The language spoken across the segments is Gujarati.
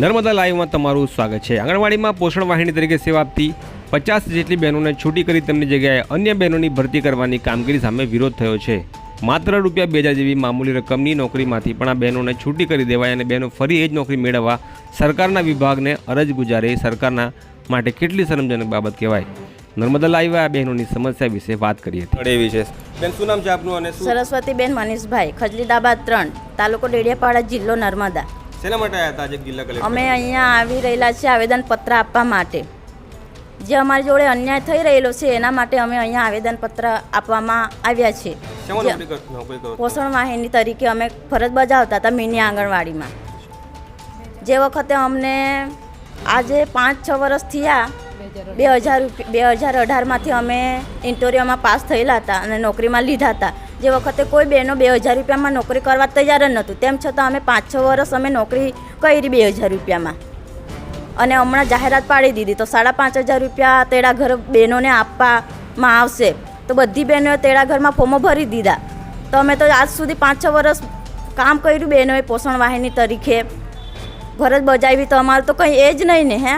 નર્મદા લાઈવમાં તમારું સ્વાગત છે. આંગણવાડીમાં પોષણ વાહિની તરીકે સેવા આપતી પચાસ જેટલી બહેનોને છૂટી કરી તેમની જગ્યાએ અન્ય બહેનોની ભરતી કરવાની કામગીરી સામે વિરોધ થયો છે. માત્ર રૂપિયા બે હજાર જેવી મામૂલી રકમની નોકરીમાંથી પણ આ બહેનોને છૂટી કરી દેવાય અને બહેનો ફરી એ જ નોકરી મેળવવા સરકારના વિભાગને અરજ ગુજારે સરકારના માટે કેટલી શરમજનક બાબત કહેવાય. નર્મદા લાઈવે આ બહેનોની સમસ્યા વિશે વાત કરી હતી. એવી છે બેન શું નામ છે આપનું અને સરસ્વતીબેન મનીષભાઈ ખજલીદાબાદ ત્રણ તાલુકો ડેડિયાપાડા જિલ્લો નર્મદા. શેના માટે આવ્યા હતા આજે જિલ્લા કલેક્ટર? અમે અહીંયા આવી રહેલા છે આવેદનપત્ર આપવા માટે. જે અમારી જોડે અન્યાય થઈ રહેલો છે એના માટે અમે અહીંયા આવેદનપત્ર આપવામાં આવ્યા છે? પોષણ વાહિની તરીકે અમે ફરજ બજાવતા હતા મિની આંગણવાડીમાં. જે વખતે અમને આજે પાંચ છ વર્ષ થયા બે હજાર બે હજાર અઢારમાંથી અમે ઇન્ટોરિયોમાં પાસ થયેલા હતા અને નોકરીમાં લીધા હતા. જે વખતે કોઈ બહેનો બે હજાર રૂપિયામાં નોકરી કરવા તૈયાર જ નહોતું. તેમ છતાં અમે પાંચ છ વર્ષ અમે નોકરી કરી બે હજાર રૂપિયામાં. અને હમણાં જાહેરાત પાડી દીધી તો સાડા પાંચ હજાર રૂપિયા તેડા ઘર બહેનોને આપવામાં આવશે. તો બધી બહેનોએ તેડા ઘરમાં ફોર્મો ભરી દીધા. તો અમે તો આજ સુધી પાંચ છ વર્ષ કામ કર્યું બહેનોએ પોષણ વાહિની તરીકે. ફરજ બજાવી તો અમારું તો કંઈ એ જ નહીં ને હે?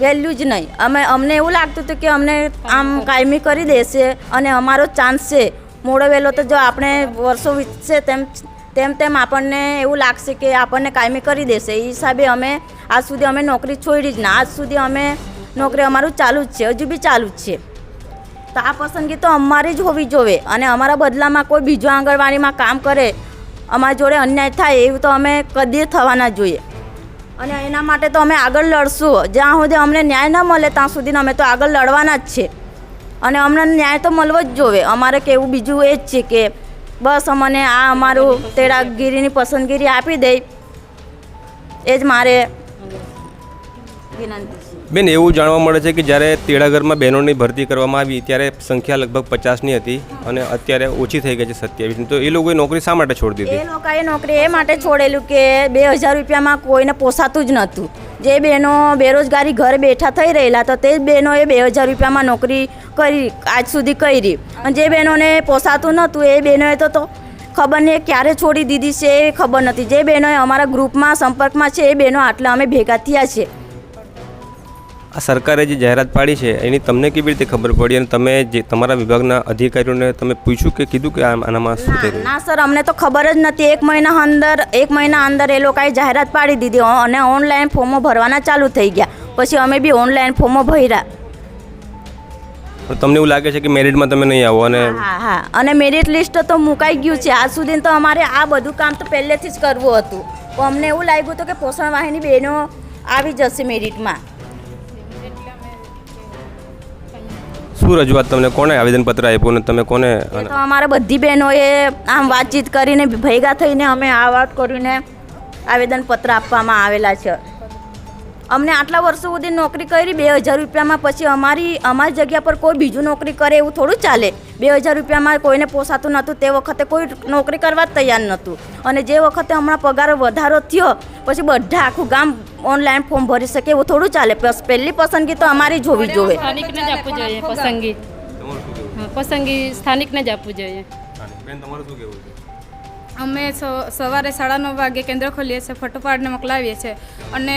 વેલ્યુ જ નહીં. અમે અમને એવું લાગતું હતું કે અમને આમ કાયમી કરી દેશે અને અમારો ચાન્સ છે. મોડો વહેલો તો જો આપણે વર્ષો વીતશે તેમ તેમ તેમ આપણને એવું લાગશે કે આપણને કાયમી કરી દેશે. એ હિસાબે અમે આજ સુધી અમે નોકરી છોડી જ ના, આજ સુધી અમે નોકરી અમારું ચાલુ જ છે, હજુ બી ચાલુ જ છે. તો આ પસંદગી તો અમારી જ હોવી જોઈએ અને અમારા બદલામાં કોઈ બીજો આંગણવાડીમાં કામ કરે, અમારી જોડે અન્યાય થાય એવું તો અમે કદી થવા ના જોઈએ. અને એના માટે તો અમે આગળ લડશું. જ્યાં સુધી અમને ન્યાય ન મળે ત્યાં સુધી અમે તો આગળ લડવાના જ છે. અને અમને ન્યાય તો મળવો જ જોવે. અમારે કેવું બીજું એ જ છે કે બસ અમને આ અમારું તેડાગીરીની પસંદગીરી આપી દે. એ જ મારે બેન એવું જાણવા મળે છે કે જ્યારે તેડાગરમાં બહેનોની ભરતી કરવામાં આવી ત્યારે સંખ્યા લગભગ પચાસની હતી અને અત્યારે ઓછી થઈ ગઈ છે સત્યાવીસની તો એ લોકોએ નોકરી શા માટે છોડી એ લોકોએ નોકરી એ માટે છોડેલું કે બે હજાર રૂપિયામાં કોઈને પોસાતું જ નહોતું. જે બહેનો બેરોજગારી ઘરે બેઠા થઈ રહેલા તો તે બહેનોએ બે હજાર રૂપિયામાં નોકરી કરી, આજ સુધી કરી. અને જે બહેનોને પોસાતું નહોતું, એ બહેનોએ તો ખબર નહીં ક્યારે છોડી દીધી છે, એ ખબર નથી. જે બહેનોએ અમારા ગ્રુપમાં, સંપર્કમાં છે, એ બહેનો આટલા અમે ભેગા થયા છે. આ સરકારે જે જાહેરાત પાડી છે એની તમને કેવી રીતે ખબર પડી અને તમે જે તમારા વિભાગના અધિકારીઓને તમે પૂછ્યું કે કીધું કે આનામાં શું થયું ના સર અમને તો ખબર જ નથી. એક મહિના અંદર એક મહિના અંદર એ લોકોએ જાહેરાત પાડી દીધી. અને ઓનલાઈન ફોર્મો ભરવાના ચાલુ થઈ ગયા. પછી અમે બી ઓનલાઈન ફોર્મો ભર્યા. તમને એવું લાગે છે કે મેરિટમાં તમે નહીં આવો અને હા હા અને મેરિટ લિસ્ટ તો મુકાઈ ગયું છે. આજ સુધી તો અમારે આ બધું કામ તો પહેલેથી જ કરવું હતું. અમને એવું લાગ્યું હતું કે પોષણ વાહિની બહેનો આવી જશે મેરિટમાં શું રજૂઆત તમને? કોને આવેદનપત્ર આપ્યું અને તમે કોને એ તો અમારે બધી બહેનોએ આમ વાતચીત કરીને ભેગા થઈને અમે આ વાત કરીને આવેદનપત્ર આપવામાં આવેલા છે. અમને આટલા વર્ષો સુધી નોકરી કરી બે હજાર રૂપિયામાં પછી અમારી અમારી જગ્યા પર કોઈ બીજું નોકરી કરે એવું થોડું ચાલે. બે હજાર રૂપિયામાં કોઈને પોસાતું નહોતું તે વખતે કોઈ નોકરી કરવા જ તૈયાર નહોતું. અને જે વખતે હમણાં પગાર વધારો થયો પછી બધા આખું ગામ ઓનલાઈન ફોર્મ ભરી શકે એવું થોડું ચાલે. બસ પહેલી પસંદગી તો અમારી જોવી જોઈએ. સ્થાનિકને જ આપવું જોઈએ પસંદગી. પસંદગી સ્થાનિકને જ આપવું જોઈએ. બેન તમારું શું કહેવું છે? અમે સવારે સાડા નવ વાગે કેન્દ્ર ખોલીએ છીએ ફોટો પાડીને મોકલાવીએ છીએ. અને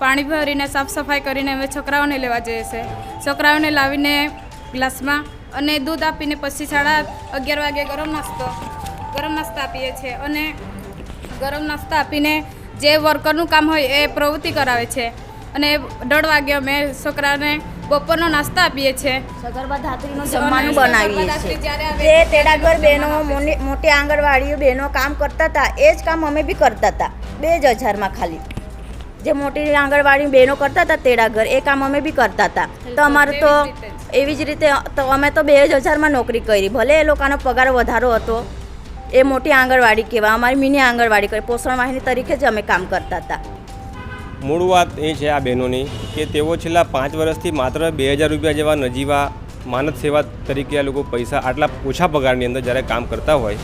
પાણી ભરીને સાફ સફાઈ કરીને અમે છોકરાઓને લેવા જઈએ છીએ. છોકરાઓને લાવીને ગ્લાસમાં અને દૂધ આપીને પછી સાડા અગિયાર વાગે ગરમ નાસ્તો ગરમ નાસ્તા આપીએ છીએ. અને ગરમ નાસ્તા આપીને જે વર્કરનું કામ હોય એ પ્રવૃત્તિ કરાવે છે. અને દોઢ વાગે અમે છોકરાને બપોરનો નાસ્તા આપીએ છીએ. સગર્ભા ધાત્રીનું જમવાનું બનાવીએ છીએ. જે તેડાગર બહેનો મોટી આંગણવાડીઓ બહેનો કામ કરતા હતા એ જ કામ અમે બી કરતા હતા બે જ હજારમાં ખાલી. જે મોટી આંગણવાડી બહેનો કરતા હતા તેડાગર એ કામ અમે બી કરતા હતા. તો અમારું તો એવી જ રીતે તો અમે તો બે જ હજારમાં નોકરી કરી. ભલે એ લોકોનો પગાર વધારો હતો એ મોટી આંગણવાડી કહેવાય. અમારી મિની આંગણવાડી કરી પોષણ વાહિની તરીકે જ અમે કામ કરતા હતા. મૂળ વાત એ છે આ બહેનોની કે તેઓ છેલ્લા પાંચ વર્ષથી માત્ર બે હજાર રૂપિયા જેવા નજીવા માનદ સેવા તરીકે આ લોકો પૈસા આટલા ઓછા પગારની અંદર જ્યારે કામ કરતા હોય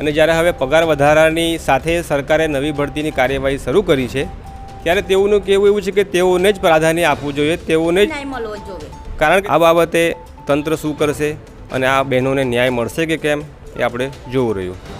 અને જ્યારે હવે પગાર વધારાની સાથે સરકારે નવી ભરતીની કાર્યવાહી શરૂ કરી છે ત્યારે તેઓનું કહેવું એવું છે કે તેઓને જ પ્રાધાન્ય આપવું જોઈએ તેઓને જ કારણ કે આ બાબતે તંત્ર શું કરશે અને આ બહેનોને ન્યાય મળશે કે કેમ? એ આપણે જોવું રહ્યું.